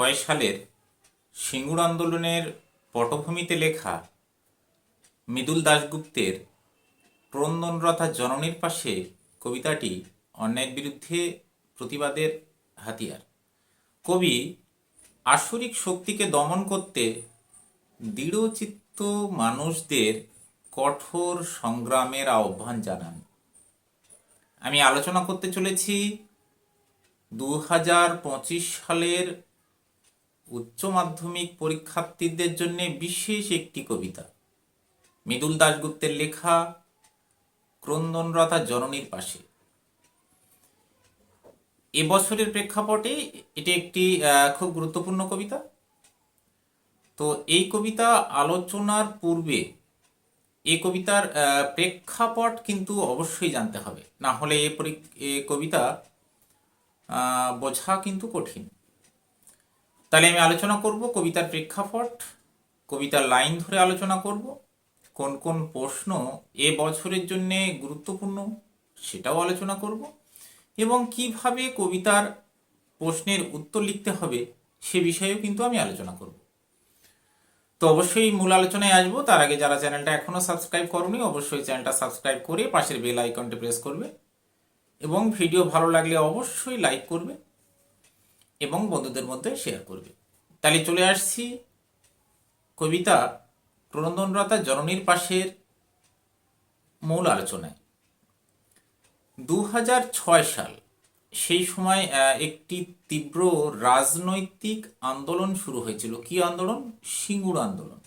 ছয় সালের সিঙ্গুর আন্দোলনের পটভূমিতে লেখা মৃদুল দাশগুপ্তের ক্রন্দনরথা জননীর পাশে কবিতাটি অন্যায়ের বিরুদ্ধে প্রতিবাদের হাতিয়ার। কবি আসরিক শক্তিকে দমন করতে দৃঢ়চিত্ত মানুষদের কঠোর সংগ্রামের আহ্বান জানান। আমি আলোচনা করতে চলেছি দু হাজার পঁচিশ সালের উচ্চ মাধ্যমিক পরীক্ষার্থীদের জন্য বিশেষ একটি কবিতা। মৃদুল দাশগুপ্তের লেখা ক্রন্দনরথা জননীর পাশে। এবছরের প্রেক্ষাপটে এটি একটি খুব গুরুত্বপূর্ণ কবিতা। তো এই কবিতা আলোচনার পূর্বে এই কবিতার প্রেক্ষাপট কিন্তু অবশ্যই জানতে হবে। না হলে এ কবিতা বোঝা কিন্তু কঠিন। তাহলে আমি আলোচনা করব কবিতার প্রেক্ষাপট, কবিতার লাইন ধরে আলোচনা করব। কোন কোন প্রশ্ন এ বছরের জন্য গুরুত্বপূর্ণ সেটাও আলোচনা করব। এবং কীভাবে কবিতার প্রশ্নের উত্তর লিখতে হবে সে বিষয়েও কিন্তু আমি আলোচনা করব। তো অবশ্যই মূল আলোচনায় আসব। তার আগে যারা চ্যানেলটা এখনও সাবস্ক্রাইব করনি, অবশ্যই চ্যানেলটা সাবস্ক্রাইব করে পাশের বেল আইকনটি প্রেস করবে। এবং ভিডিও ভালো লাগলে অবশ্যই লাইক করবে। এবং বন্ধুদের মধ্যে শেয়ার করবে। তাহলে চলে আসছি কবিতা ক্রন্দনরতা জননীর পাশের মূল আলোচনায়। দু সাল সেই সময় একটি তীব্র রাজনৈতিক আন্দোলন শুরু হয়েছিল। কি আন্দোলন? সিঙ্গুর আন্দোলন।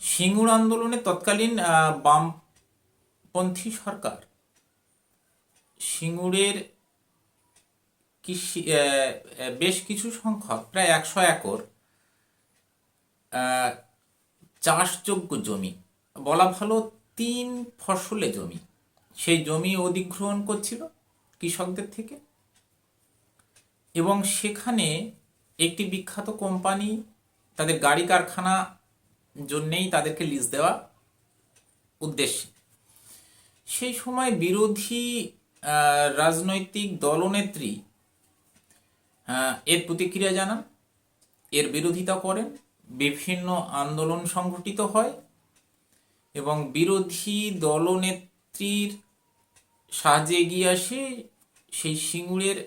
সিঙ্গুর আন্দোলনে তৎকালীন বামপন্থী সরকার সিঙ্গুরের কৃষি বেশ কিছু সংখ্যক, প্রায় একশো একর চাষযোগ্য জমি। বলা ভালো তিন ফসলে জমি। সেই জমি অধিগ্রহণ করছিল কৃষকদের থেকে। এবং সেখানে একটি বিখ্যাত কোম্পানি তাদের গাড়ি কারখানা জন্যেই তাদেরকে লিজ দেওয়া উদ্দেশ্যে। সেই সময় বিরোধী রাজনৈতিক দলনেত্রী এর প্রতিক্রিয়া জানান। এর বিরোধিতা করেন। বিভিন্ন আন্দোলন সংঘটিত হয় এবং বিরোধী দলনেত্রীর সাহায্যে এগিয়ে আসে সেই সিঙ্গুরের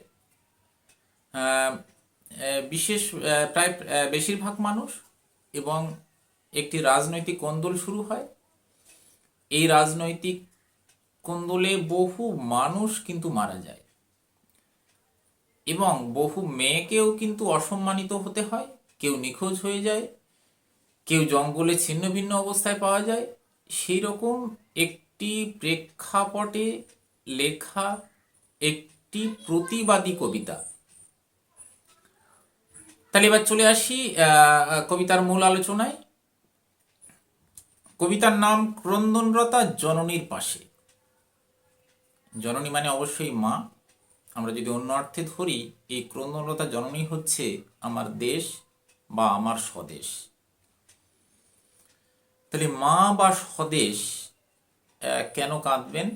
বিশেষ প্রায় বেশিরভাগ মানুষ এবং একটি রাজনৈতিক কোন্দল শুরু হয়। এই রাজনৈতিক কোন্দলে বহু মানুষ কিন্তু মারা যায়। এবং বহু মেয়েকেও কিন্তু অসম্মানিত হতে হয়। কেউ নিখোঁজ হয়ে যায়, কেউ জঙ্গলে ছিন্ন ভিন্ন অবস্থায় পাওয়া যায়। সেই রকম একটি প্রেক্ষাপটে লেখা একটি প্রতিবাদী কবিতা। তাহলে এবার চলে আসি কবিতার মূল আলোচনায়। কবিতার নাম ক্রন্দনরতা জননীর পাশে। জননী মানে অবশ্যই মা। আমরা যদি অন্য অর্থে ধরি, এই ক্রন্দনরতা জননী হচ্ছে আমার দেশ বা আমার স্বদেশ। তাহলে মা বা স্বদেশ কেন কাঁদবেন?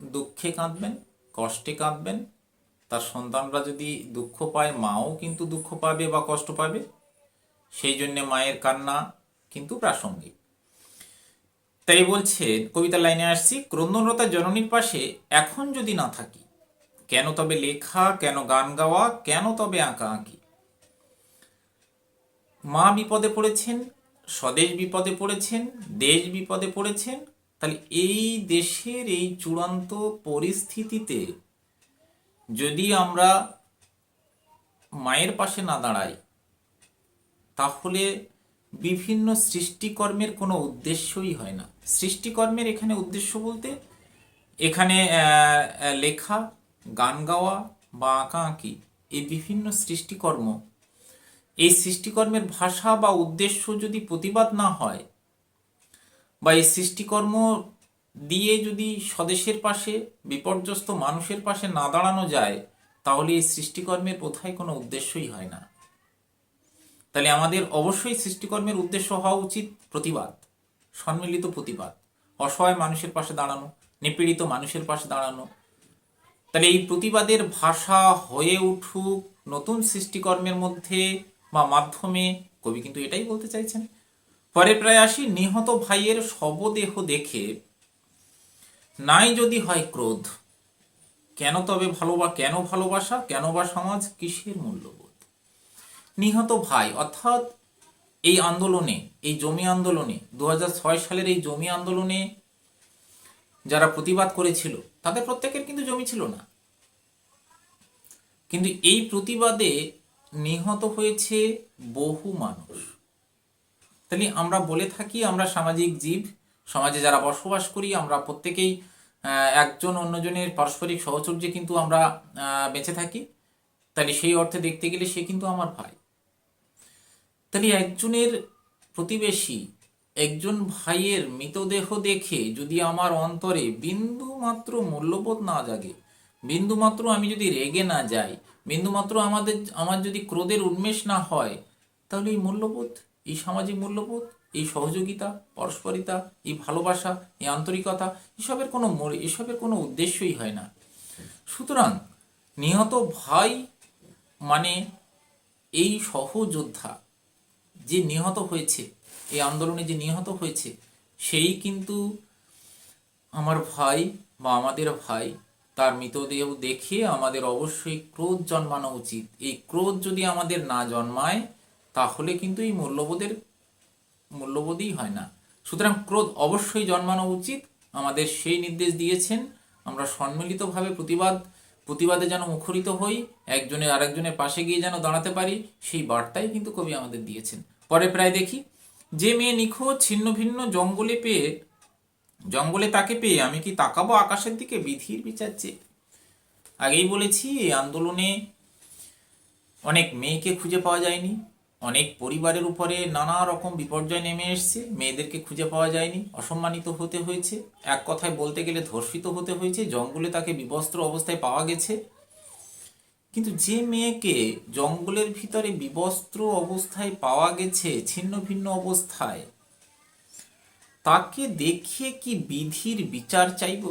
দুঃখে কাঁদবেন? কষ্টে কাঁদবেন? তার সন্তানরা যদি দুঃখ পায়, মাও কিন্তু দুঃখ পাবে বা কষ্ট পাবে। সেই জন্যে মায়ের কান্না কিন্তু প্রাসঙ্গিক। তাই বলছে, কবিতার লাইনে আসছি ক্রন্দনরতা জননীর পাশে এখন যদি না থাকি কেন তবে লেখা, কেন গান গাওয়া, কেন তবে আঁকা আঁকি? মা বিপদে পড়েছেন, স্বদেশ বিপদে পড়েছেন, দেশ বিপদে পড়েছেন, তাহলে এই দেশের এই চূড়ান্ত পরিস্থিতিতে যদি আমরা মায়ের পাশে না দাঁড়াই, তাহলে বিভিন্ন সৃষ্টিকর্মের কোনো উদ্দেশ্যই হয় না। সৃষ্টিকর্মের এখানে উদ্দেশ্য বলতে, এখানে লেখা গান গাওয়া বা আঁকা আঁকি এই বিভিন্ন সৃষ্টিকর্ম। এই সৃষ্টিকর্মের ভাষা বা উদ্দেশ্য যদি প্রতিবাদ না হয় বা এই সৃষ্টিকর্ম দিয়ে যদি স্বদেশের পাশে, বিপর্যস্ত মানুষের পাশে না দাঁড়ানো যায়, তাহলে এই সৃষ্টিকর্মের কোথায় কোনো উদ্দেশ্যই হয় না। তাহলে আমাদের অবশ্যই সৃষ্টিকর্মের উদ্দেশ্য হওয়া উচিত প্রতিবাদ, সম্মিলিত প্রতিবাদ। অসহায় মানুষের পাশে দাঁড়ানো, নিপীড়িত মানুষের পাশে দাঁড়ানো তাহলে এই প্রতিবাদের ভাষা হয়ে উঠুক নতুন সৃষ্টিকর্মের মধ্যে বা মাধ্যমে, কবি কিন্তু এটাই বলতে চাইছেন। পরে প্রায় আসি, নিহত ভাইয়ের শবদেহ দেখে, নাই যদি হয় ক্রোধ, কেন তবে ভালোবা, কেন ভালোবাসা, কেন বা সমাজ কিসের মূল্যবোধ? নিহত ভাই, অর্থাৎ এই আন্দোলনে, এই জমি আন্দোলনে দু হাজার ছয় সালের এই জমি আন্দোলনে যারা প্রতিবাদ করেছিল, তাদের প্রত্যেকের কিন্তু জমি ছিল না। কিন্তু এই প্রতিবাদে নিহত হয়েছে বহু মানুষ। তাহলে আমরা বলে থাকি, আমরা সামাজিক জীব, সমাজে যারা বসবাস করি, আমরা প্রত্যেকেই একজন অন্যজনের পারস্পরিক সহচর্যে কিন্তু আমরা বেঁচে থাকি। তাহলে সেই অর্থে দেখতে গেলে সে কিন্তু আমার ভাই। তাহলে একজনের প্রতিবেশী একজন ভাইয়ের মৃতদেহ দেখে যদি আমার অন্তরে বিন্দু মাত্র মূল্যবোধ না জাগে বিন্দু মাত্র আমি যদি রেগে না যাই বিন্দু মাত্র আমাদের, আমার যদি ক্রোধের উন্মেষ না হয়, তাহলে এই মূল্যবোধ, এই সামাজিক মূল্যবোধ, এই সহযোগিতা, পরস্পরিতা, এই ভালোবাসা, এই আন্তরিকতা, এসবের কোনো এসবের কোনো উদ্দেশ্যই হয় না। সুতরাং নিহত ভাই মানে এই সহযোদ্ধা যে নিহত হয়েছে এই আন্দোলনে যে নিহত হয়েছে, সেই কিন্তু আমার ভাই বা আমাদের ভাই তার মৃতদেহ দেখে আমাদের অবশ্যই ক্রোধ জন্মানো উচিত। এই ক্রোধ যদি আমাদের না জন্মায়, তাহলে কিন্তু এই মূল্যবোধের, মূল্যবোধই হয় না। সুতরাং ক্রোধ অবশ্যই জন্মানো উচিত। আমাদের সেই নির্দেশ দিয়েছেন। আমরা সম্মিলিতভাবে প্রতিবাদ, প্রতিবাদে যেন মুখরিত হই, একজনের আরেকজনের পাশে গিয়ে যেন দাঁড়াতে পারি, সেই বার্তাই কিন্তু কবি আমাদের দিয়েছেন। পরে প্রায় দেখি। যে মেয়ে নিখোঁজ, ছিন্ন ভিন্ন জঙ্গলে পেয়ে, জঙ্গলে তাকে পেয়ে আমি কি তাকাবো আকাশের দিকে? বিধির বিচার চেয়ে আগেই বলেছি, এই আন্দোলনে অনেক মেয়েকে খুঁজে পাওয়া যায়নি, অনেক পরিবারের উপরে নানা রকম বিপর্যয় নেমে এসছে, মেয়েদেরকে খুঁজে পাওয়া যায়নি, অসম্মানিত হতে হয়েছে। এক কথায় বলতে গেলে ধর্ষিত হতে হয়েছে, জঙ্গলে তাকে বিবস্ত্র অবস্থায় পাওয়া গেছে। কিন্তু যে মেয়েকে জঙ্গলের ভিতরে বিবস্ত্র অবস্থায় পাওয়া গেছে ছিন্ন ভিন্ন অবস্থায়, তাকে দেখে কি বিধির বিচার চাইব?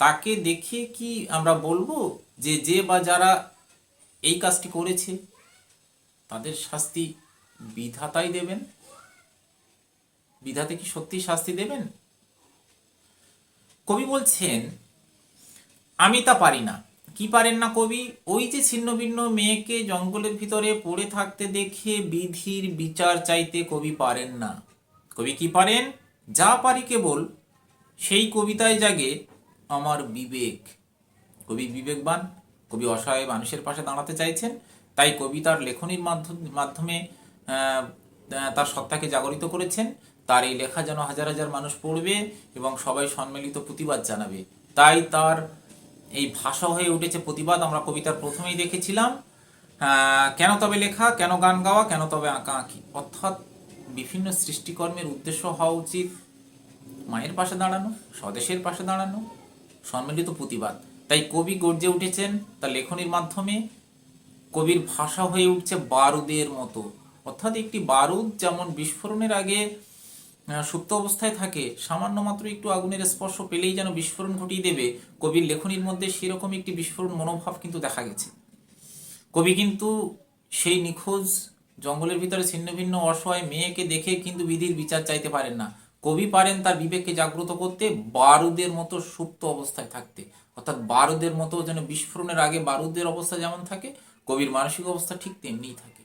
তাকে দেখে কি আমরা বলব যে যে বা যারা এই কাজটি করেছে, তাদের শাস্তি বিধাতাই দেবেন? বিধাতে কি সত্যি শাস্তি দেবেন? কবি বলছেন, আমি তা পারি না। কি পারেন না কবি? ওই যে ছিন্ন ভিন্ন মেয়েকে জঙ্গলের ভিতরে পড়ে থাকতে দেখে বিধির বিচার চাইতে কবি পারেন না। কবি কি পারেন? যা পারি কেবল, সেই কবিতায় জাগে আমার বিবেক। কবি বিবেকবান, কবি অসহায় মানুষের পাশে দাঁড়াতে চাইছেন, তাই কবি তার লেখনীর মাধ্যম- তার সত্তাকে জাগরিত করেছেন। তার এই লেখা যেন হাজার হাজার মানুষ পড়বে এবং সবাই সম্মিলিত প্রতিবাদ জানাবে। তাই তার এই ভাষা হয়ে উঠেছে প্রতিবাদ, আমরা কবিতার প্রথমেই দেখেছিলাম। কেন তবে লেখা, কেন গান গাওয়া, কেন তবে আঁকা আঁকি? অর্থাৎ বিভিন্ন সৃষ্টিকর্মের উদ্দেশ্য হওয়া উচিত। মায়ের পাশে দাঁড়ানো, স্বদেশের পাশে দাঁড়ানো, সম্মিলিত প্রতিবাদ। তাই কবি গর্জে উঠেছেন তার লেখনীর মাধ্যমে। কবির ভাষা হয়ে উঠছে বারুদের মতো। অর্থাৎ একটি বারুদ যেমন বিস্ফোরণের আগে সুপ্ত অবস্থায় থাকে। সামান্য মাত্র একটু আগুনের স্পর্শ পেলেই যেন বিস্ফোরণ ঘটিয়ে দেবে। কবির লেখনীর মধ্যে সেরকম একটি বিস্ফোরণ মনোভাব কিন্তু দেখা গেছে। কবি কিন্তু সেই নিখোঁজ, জঙ্গলের ভিতরে ছিন্ন ভিন্ন অসহায় মেয়েকে দেখে কিন্তু বিধির বিচার চাইতে পারেন না। কবি পারেন তার বিবেককে জাগ্রত করতে বারুদের মতো সুপ্ত অবস্থায় থাকতে। অর্থাৎ বারুদের মতো যেন বিস্ফোরণের আগে বারুদের অবস্থা যেমন থাকে, কবির মানসিক অবস্থা ঠিক তেমনিই থাকে।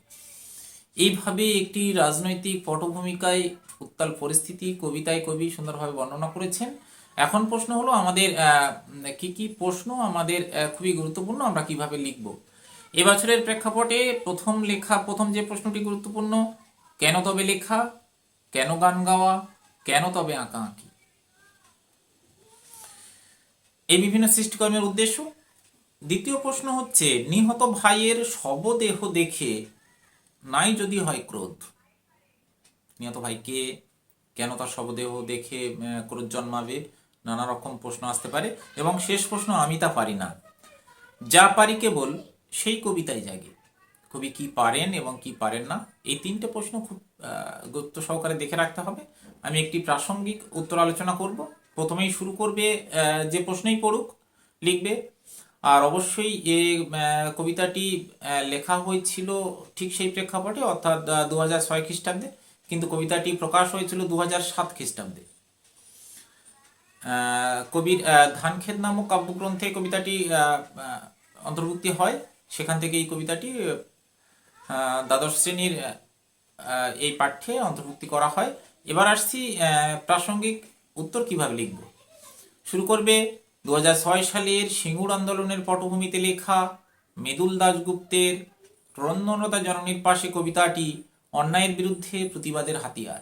এইভাবে একটি রাজনৈতিক পটভূমিকায় উত্তাল পরিস্থিতি কবিতায় কবি সুন্দরভাবে বর্ণনা করেছেন। এখন প্রশ্ন হলো আমাদের কি কি প্রশ্ন আমাদের খুবই গুরুত্বপূর্ণ আমরা কীভাবে লিখব? এবছরের প্রেক্ষাপটে প্রথম লেখা, প্রথম যে প্রশ্নটি গুরুত্বপূর্ণ, কেন তবে লেখা, কেন গান গাওয়া, কেন তবে আঁকা আঁকি? এই বিভিন্ন সৃষ্টিকর্মের উদ্দেশ্য। দ্বিতীয় প্রশ্ন হচ্ছে, নিহত ভাইয়ের শবদেহ দেখে নাই যদি হয় ক্রোধ। নিহত ভাইকে কেন তার শবদেহ দেখে ক্রোধ জন্মাবে? নানা রকম প্রশ্ন আসতে পারে। এবং শেষ প্রশ্ন আমি তা পারি না। যা পারি কেবল সেই কবিতায় জাগে। কবি কি পারেন এবং কি পারেন না এই তিনটে প্রশ্ন খুব গুরুত্ব সহকারে দেখে রাখতে হবে। আমি একটি প্রাসঙ্গিক উত্তর আলোচনা করব। প্রথমেই শুরু করবে যে প্রশ্নেই পড়ুক লিখবে। আর অবশ্যই আহ, কবিতাটি লেখা হয়েছিল ঠিক সেই প্রেক্ষাপটে অর্থাৎ দু হাজার ছয় খ্রিস্টাব্দে। কিন্তু কবিতাটি প্রকাশ হয়েছিল দু সাত খ্রিস্টাব্দে। কবির ধানক্ষেত নামক কাব্যগ্রন্থে কবিতাটি অন্তর্ভুক্তি হয়। সেখান থেকে এই কবিতাটি দ্বাদশ শ্রেণির এই পাঠ্যে অন্তর্ভুক্তি করা হয়। এবার আসছি প্রাসঙ্গিক উত্তর কীভাবে লিখব? শুরু করবে দু হাজার ছয় সালের সিঙ্গুর আন্দোলনের পটভূমিতে লেখা মৃদুল দাশগুপ্তের রন্ধনতা জননীর পাশে কবিতাটি অন্যায়ের বিরুদ্ধে প্রতিবাদের হাতিয়ার।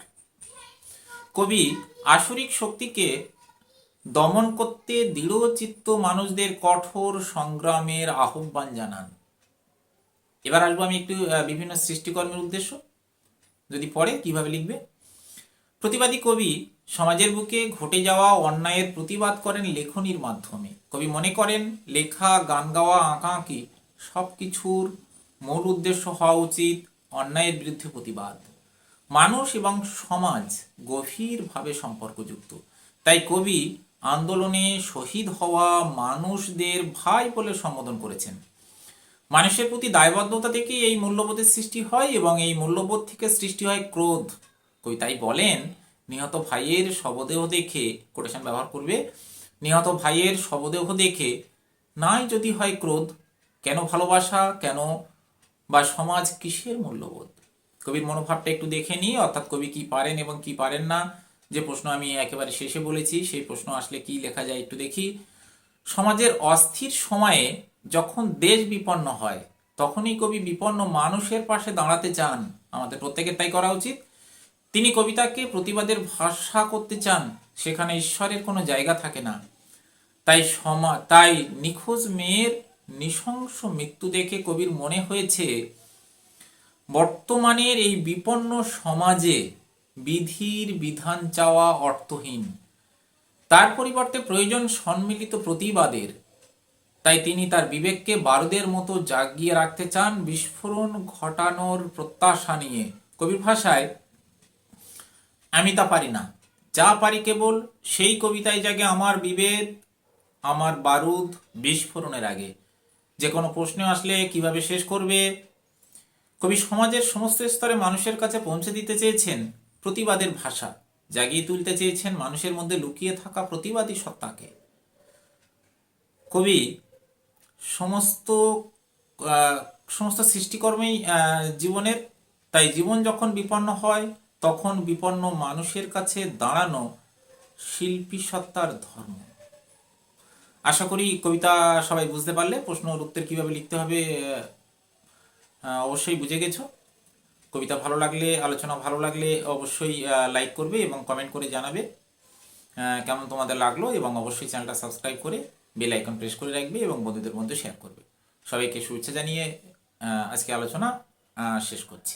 কবি আসরিক শক্তিকে দমন করতে দৃঢ়চিত্ত মানুষদের কঠোর সংগ্রামের আহ্বান জানান। এবার আসব আমি একটু বিভিন্ন সৃষ্টিকর্মের উদ্দেশ্য। যদি পড়ে, কীভাবে লিখবে? প্রতিবাদী কবি সমাজের বুকে ঘটে যাওয়া অন্যায়ের প্রতিবাদ করেন লেখনির মাধ্যমে। কবি মনে করেন, লেখা, গান গাওয়া আঁকাআঁকি সব কিছুর মূল উদ্দেশ্য হওয়া উচিত অন্যায়ের বিরুদ্ধে প্রতিবাদ। মানুষ এবং সমাজ গভীরভাবে সম্পর্কযুক্ত। তাই কবি আন্দোলনে শহীদ হওয়া মানুষদের ভাই বলে সম্বোধন করেছেন। মানুষের প্রতি দায়বদ্ধতা থেকে এই মূল্যবোধের সৃষ্টি হয় এবং এই মূল্যবোধ থেকে সৃষ্টি হয় ক্রোধ। কবি তাই বলেন, নিহত ভাইয়ের শবদেহ দেখে কোটেশন ব্যবহার করবে, নিহত ভাইয়ের শবদেহ দেখে, নাই যদি হয় ক্রোধ, কেন ভালোবাসা, কেন বা সমাজ কিসের মূল্যবোধ? কবির মনোভাবটা একটু দেখে নিই, অর্থাৎ কবি কি পারেন এবং কি পারেন না। যে প্রশ্ন আমি একেবারে শেষে বলেছি, সেই প্রশ্ন আসলে কি লেখা যায় একটু দেখি। সমাজের অস্থির সময়ে যখন দেশ বিপন্ন হয়, তখনই কবি বিপন্ন মানুষের পাশে দাঁড়াতে চান। আমাদের প্রত্যেকের তাই করা উচিত। তিনি কবিতাকে প্রতিবাদের ভাষা করতে চান, সেখানে ঈশ্বরের কোনো জায়গা থাকে না। তাই সমা, তাই নিখোঁজ মেয়ের নৃশংস মৃত্যু দেখে কবির মনে হয়েছে, বর্তমানের এই বিপন্ন সমাজে বিধির বিধান চাওয়া অর্থহীন। তার পরিবর্তে প্রয়োজন সম্মিলিত প্রতিবাদের। তাই তিনি তার বিবেককে বারুদের মতো জাগিয়ে রাখতে চান বিস্ফোরণ ঘটানোর প্রত্যাশা নিয়ে। কবির ভাষায়, আমি তা পারি না। যা পারি কেবল সেই কবিতায় জাগে আমার বিবেক আমার বারুদ বিস্ফোরণের আগে। যে কোনো প্রশ্ন আসলে কীভাবে শেষ করবে? কবি সমাজের সমস্ত স্তরে মানুষের কাছে পৌঁছে দিতে চেয়েছেন প্রতিবাদের ভাষা, জাগিয়ে তুলতে চেয়েছেন মানুষের মধ্যে লুকিয়ে থাকা প্রতিবাদী সত্তাকে। কবি, সমস্ত সমস্ত সৃষ্টিকর্মেই জীবনের, তাই জীবন যখন বিপন্ন হয়, তখন বিপন্ন মানুষের কাছে দাঁড়ানো শিল্পী সত্তার ধর্ম। আশা করি কবিতা সবাই বুঝতে পারলে, প্রশ্ন উত্তর কীভাবে লিখতে হবে অবশ্যই বুঝে গেছো। কবিতা ভালো লাগলে, আলোচনা ভালো লাগলে অবশ্যই লাইক করবে এবং কমেন্ট করে জানাবে। কেমন তোমাদের লাগল এবং অবশ্যই চ্যানেলটা সাবস্ক্রাইব করে বেল আইকন প্রেস করে রাখবে এবং বন্ধুদের মধ্যে শেয়ার করবে। সবাইকে শুভেচ্ছা জানিয়ে আজকে আলোচনা শেষ করছি।